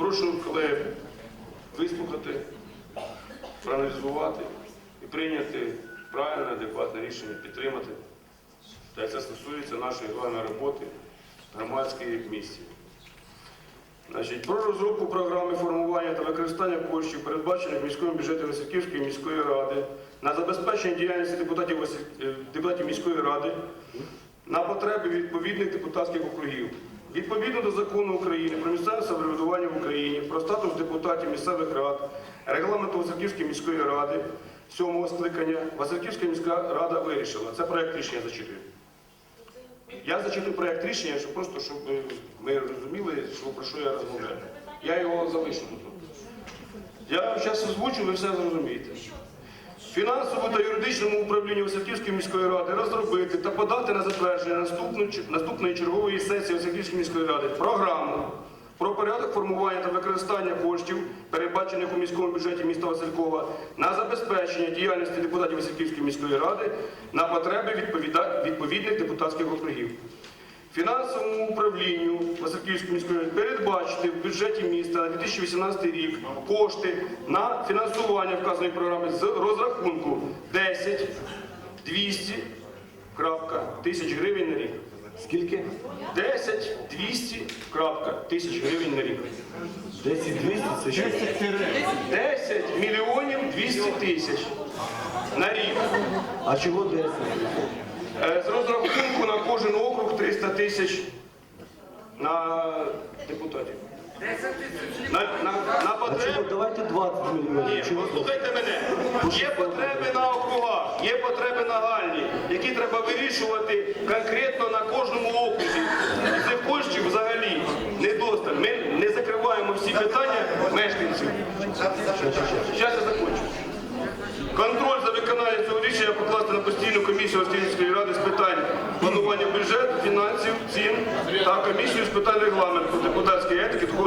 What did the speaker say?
прошу колег вислухати, проаналізувати і прийняти правильне, адекватне рішення, підтримати. Та це стосується нашої головної роботи громадської місії. Значить, про розробку програми формування та використання коштів, передбачених міським бюджетом Васильківської міської ради, на забезпечення діяльності депутатів, е, депутатів міської ради на потреби відповідних депутатських округів. Відповідно до закону України про місцеве самоврядування в Україні, про статус депутатів місцевих рад, регламенту Васильківської міської ради сьомого скликання, Васильківська міська рада вирішила. Це проект рішення зачитую. Я зачитую проект рішення, щоб просто щоб ми розуміли, що, про що я розмовляю. Я його залишу тут. Я зараз озвучу, ви все зрозумієте. Фінансову та юридичному управлінню Васильківської міської ради розробити та подати на затвердження наступної чергової сесії Васильківської міської ради програму про та використання коштів, передбачених у міському бюджеті міста Василькова, на забезпечення діяльності депутатів Васильківської міської ради на потреби відповідних депутатських округів. Фінансовому управлінню Васильківської міської ради передбачити в бюджеті міста на 2018 рік кошти на фінансування вказаної програми з розрахунку 10 200 крапка, тисяч гривень на рік. Скільки? 10 200 крапка, тисяч гривень на рік. 10 200 це що? 10 мільйонів 200 тисяч на рік. А чого 10? Е, З розрахунку на кожен округ 300 тисяч на депутатів. На, на, на А чого? потреби. Давайте 20 Ні, мільйонів. Чого? послухайте мене. Є потреби на округах, є потреби нагальні, які треба вирішувати конкретно на кожному окрузі. Зараз я закончу. Контроль за виконанням цього рішення покласти на постійну комісію Австрійської ради з питань планування бюджету, фінансів, цін та комісію з питань регламенту, депутатської етики,